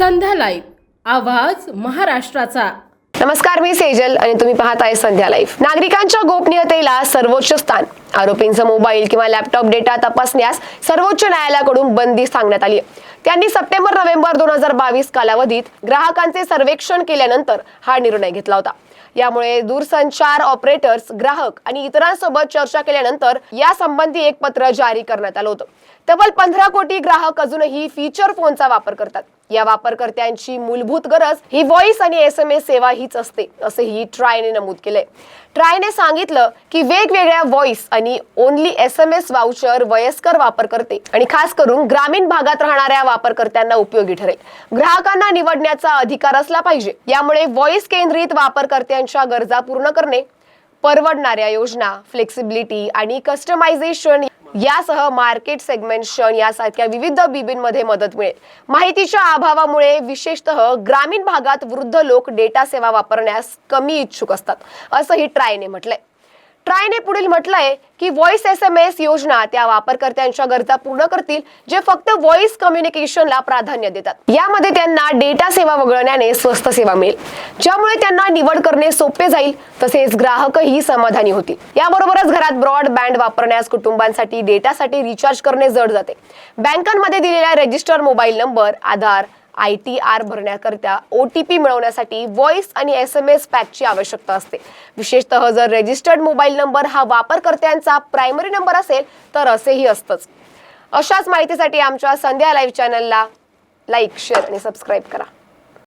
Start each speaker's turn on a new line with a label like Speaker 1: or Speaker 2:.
Speaker 1: संध्या live आवाज महाराष्ट्राचा.
Speaker 2: नमस्कार मी सेजल आणि तुम्ही पाहत आहे संध्या लाईव्ह नागरिकांच्या गोपनीयतेला सर्वोच्च स्थान. आरोपींचा मोबाईल किंवा लॅपटॉप डेटा तपासण्यास सर्वोच्च न्यायालयाकडून बंदी सांगण्यात आली. आहे. त्यांनी सप्टेंबर नोव्हेंबर दोन हजार बावीस कालावधीत ग्राहकांचे सर्वेक्षण केल्यानंतर हा निर्णय घेतला होता. यामुळे दूरसंचार ऑपरेटर्स ग्राहक आणि इतरांसोबत चर्चा केल्यानंतर या संबंधी एक पत्र जारी करण्यात आलं होतं. तब्बल पंधरा कोटी ग्राहक अजूनही फीचर फोनचा वापर करतात. या वापरकर्त्यांची मूलभूत गरज ही व्हॉइस आणि एस एम एस सेवा हीच असते असंही ट्रायने नमूद केलंय. ट्रायने सांगितलं की वेगवेगळ्या व्हॉइस आणि only S M S voucher वयस्कर वापरकर्ते आणि खास करून ग्रामीण भागात राहणाऱ्या वापरकर्त्यांना उपयोगी ठरेल. ग्राहकांना निवडण्याचा अधिकार असला पाहिजे यामुळे व्हॉइस केंद्रित वापरकर्त्यांच्या गरजा पूर्ण करणे परवडणाऱ्या योजना फ्लेक्सिबिलिटी आणि कस्टमायझेशन यासह मार्केट सेगमेंटेशन यासारख्या विविध बिबींमध्ये मदत मिळेल. माहितीच्या अभावामुळे विशेषतः ग्रामीण भागात वृद्ध लोक डेटा सेवा वापरण्यास कमी इच्छुक असतात असंही ट्रायने म्हटलंय. ट्रायने पुढील म्हटलंय की व्हॉइस एस एम एस योजना त्या वापरकर्त्यांच्या गरजा पूर्ण करतील जे फक्त व्हॉइस कम्युनिकेशनला प्राधान्य देतात. यामध्ये त्यांना डेटा सेवा वगळण्याने स्वस्त सेवा मिळेल. ज्यामुळे त्यांना निवड करणे सोपे जाईल तसेच ग्राहकही समाधानी होतील. याबरोबरच घरात ब्रॉडबँड वापरण्यास कुटुंबांसाठी डेटासाठी रिचार्ज करणे जड जाते. बँकांमध्ये दिलेला register mobile number Aadhaar I T R भरण्याकरिता O T P मिळवण्यासाठी व्हॉइस आणि एस एम एस पॅकची आवश्यकता असते. विशेषतः जर रजिस्टर्ड मोबाईल नंबर हा वापरकर्त्यांचा प्रायमरी नंबर असेल तर असेही असतंच. अशाच माहितीसाठी आमच्या संध्या लाईव्ह चॅनलला लाईक शेअर आणि सबस्क्राईब करा.